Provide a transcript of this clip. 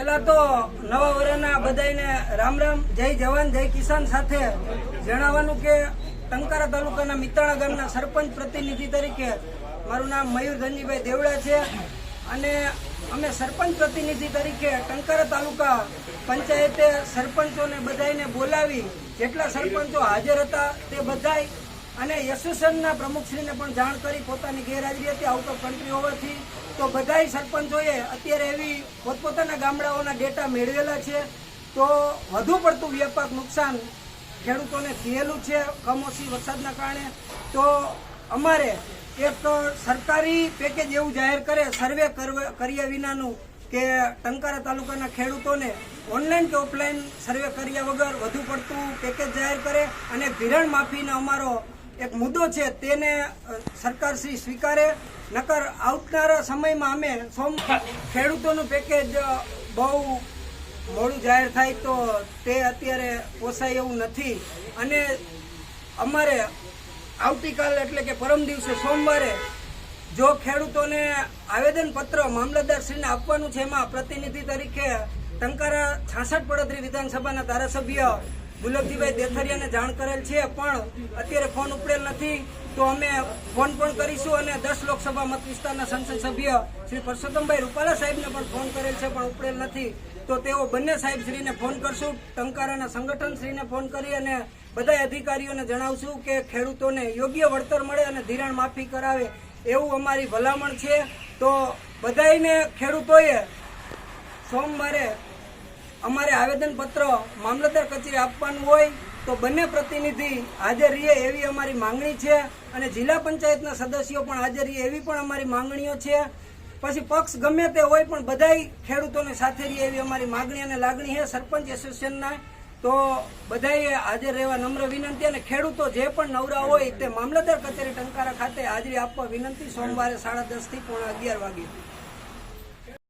પેલા તો નવા વર્ષના બધાને રામ રામ, જય જવાન, જય કિસાન સાથે જણાવવાનું કે ટંકારા તાલુકાના મિતાણા ગામના સરપંચ પ્રતિનિધિ તરીકે મારું નામ મયુર ધનજીભાઈ દેવડા છે અને અમે સરપંચ પ્રતિનિધિ તરીકે ટંકારા તાલુકા પંચાયતે સરપંચોને બધાને બોલાવી જેટલા સરપંચો હાજર હતા તે બધાય અને એસોસિએશનના પ્રમુખશ્રીને પણ જાણ કરી પોતાની ગેરહાજરી હતી, આઉટ ઓફ કન્ટ્રી હોવાથી. તો બધાય સરપંચોએ અત્યારે એવી પોતપોતાના ગામડાઓના ડેટા મેળવેલા છે. તો વધુ પડતું વ્યાપક નુકસાન ખેડૂતોને થયેલું છે, કમોસમી વરસાદના કારણે. તો અમારે એક સરકારી પેકેજ એવું જાહેર કરે, સર્વે કર્યા વિનાનું કે ટંકારા તાલુકાના ખેડૂતોને ઓનલાઈન કે ઓફલાઈન સર્વે કર્યા વગર વધુ પડતું પેકેજ જાહેર કરે. અને ધિરાણ માફીનો અમારો એક મુદ્દો છે, તેને સરકારશ્રી સ્વીકારે, નકર આવનારા સમયમાં અમે સોમ ખેડૂતોનું પેકેજ બહુ મોડું જાહેર થાય તો તે અત્યારે પોસાય એવું નથી. અને અમારે આવતીકાલ એટલે કે પરમ દિવસે સોમવારે જો ખેડૂતોને આવેદનપત્ર મામલતદારશ્રીને આપવાનું છે, એમાં પ્રતિનિધિ તરીકે ટંકારા છાસઠ પડોતરી વિધાનસભાના ધારાસભ્ય ગુલાબજીભાઈ દેથરિયાને જાણ કરેલ છે, પણ અત્યારે ફોન ઉપડેલ નથી. તો અમે ફોન પણ કરીશું અને દસ લોકસભા મત વિસ્તારના સંસદ સભ્ય શ્રી પરસોત્તમભાઈ રૂપાલા સાહેબને પણ ફોન કરેલ છે, પણ ઉપડેલ નથી. તો તેઓ બંને સાહેબશ્રીને ફોન કરશું. ટંકારાના સંગઠનશ્રીને ફોન કરી અને બધા અધિકારીઓને જણાવશું કે ખેડૂતોને યોગ્ય વળતર મળે અને ધિરાણ માફી કરાવે એવું અમારી ભલામણ છે. તો બધાયને ખેડૂતોએ સોમવારે અમારે આવેદનપત્ર મામલતદાર કચેરી આપવાનું હોય તો બંને પ્રતિનિધિ હાજર રહીએ એવી અમારી માંગણી છે અને જિલ્લા પંચાયતના સદસ્યો પણ હાજર રહીએ એવી પણ અમારી માંગણીઓ છે. પછી પક્ષ ગમે તે હોય પણ બધાય ખેડૂતોને સાથે રહીએ એવી અમારી માંગણી અને લાગણી છે. સરપંચ એસોસિએશનના તો બધાએ હાજર રહેવા નમ્ર વિનંતી અને ખેડૂતો જે પણ નવરા હોય તે મામલતદાર કચેરી ટંકારા ખાતે હાજરી આપવા વિનંતી. સોમવારે સાડા દસથી પોણા અગિયાર વાગે.